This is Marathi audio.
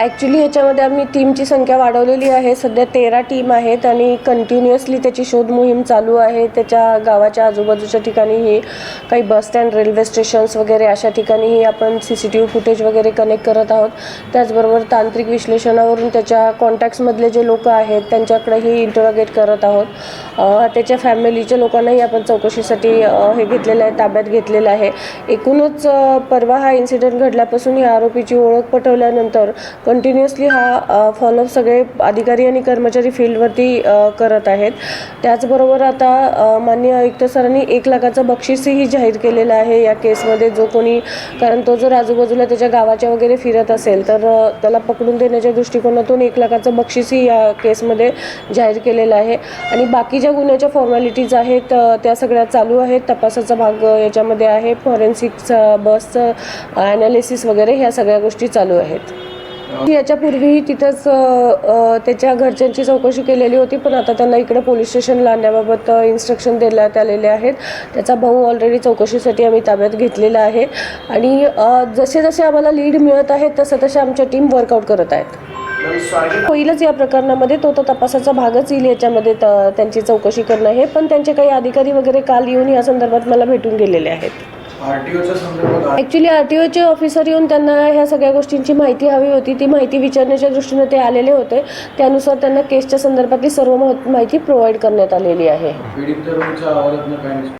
ॲक्च्युली ह्याच्यामध्ये आम्ही टीमची संख्या वाढवलेली आहे. सध्या तेरा टीम आहेत आणि कंटिन्युअसली त्याची शोध मोहीम चालू आहे. त्याच्या गावाच्या आजूबाजूच्या ठिकाणीही काही बस स्टँड रेल्वे स्टेशन्स वगैरे अशा ठिकाणीही आपण C C T V footage वगैरे कनेक्ट करत आहोत. त्याचबरोबर तांत्रिक विश्लेषणावरून त्याच्या कॉन्टॅक्ट्समधले जे लोक आहेत त्यांच्याकडेही इंटरोगेट करत आहोत. त्याच्या फॅमिलीच्या लोकांनाही आपण चौकशीसाठी हे घेतलेलं आहे ताब्यात घेतलेलं आहे. एकूणच परवा हा इन्सिडेंट घडल्यापासून या आरोपीची ओळख पटवल्यानंतर कंटिन्युअसली हा फॉलोअप सगळे अधिकारी आणि कर्मचारी फील्डवरती करत आहेत. त्याचबरोबर आता मान्य माननीय आयुक्त सरांनी एक लाखाचं बक्षीसही जाहीर केलेलं आहे या केसमध्ये. जो कोणी कारण तो जर आजूबाजूला त्याच्या गावाच्या वगैरे फिरत असेल तर त्याला पकडून देण्याच्या दृष्टिकोनातून एक लाखाचं बक्षीसही या केसमध्ये जाहीर केलेलं आहे. आणि बाकी ज्या गुन्ह्याच्या फॉर्मॅलिटीज आहेत त्या सगळ्या चालू आहेत. तपासाचा भाग याच्यामध्ये आहे. फॉरेन्सिक्स बसचं ॲनालिसिस वगैरे ह्या सगळ्या गोष्टी चालू आहेत. याच्यापूर्वीही तिथंच त्याच्या घरच्यांची चौकशी केलेली होती पण आता त्यांना इकडे पोलीस स्टेशनला आणण्याबाबत इन्स्ट्रक्शन देण्यात आलेले आहेत. त्याचा भाऊ ऑलरेडी चौकशीसाठी आम्ही ताब्यात घेतलेला आहे. आणि जसे जसे आम्हाला लीड मिळत आहेत तसं तसे आमच्या टीम वर्कआउट करत आहेत. होईलच या प्रकरणामध्ये तो तर तपासाचा भागच येईल याच्यामध्ये त- त्यांची चौकशी करणं हे पण त्यांचे काही अधिकारी वगैरे काल येऊन या संदर्भात मला भेटून गेलेले आहेत. ॲक्च्युली आर टी ओचे ऑफिसर येऊन त्यांना ह्या सगळ्या गोष्टींची माहिती हवी होती. ती माहिती विचारण्याच्या दृष्टीने ते आलेले होते. त्यानुसार त्यांना केसच्या संदर्भातली सर्व मह- माहिती प्रोव्हाइड करण्यात आलेली आहे.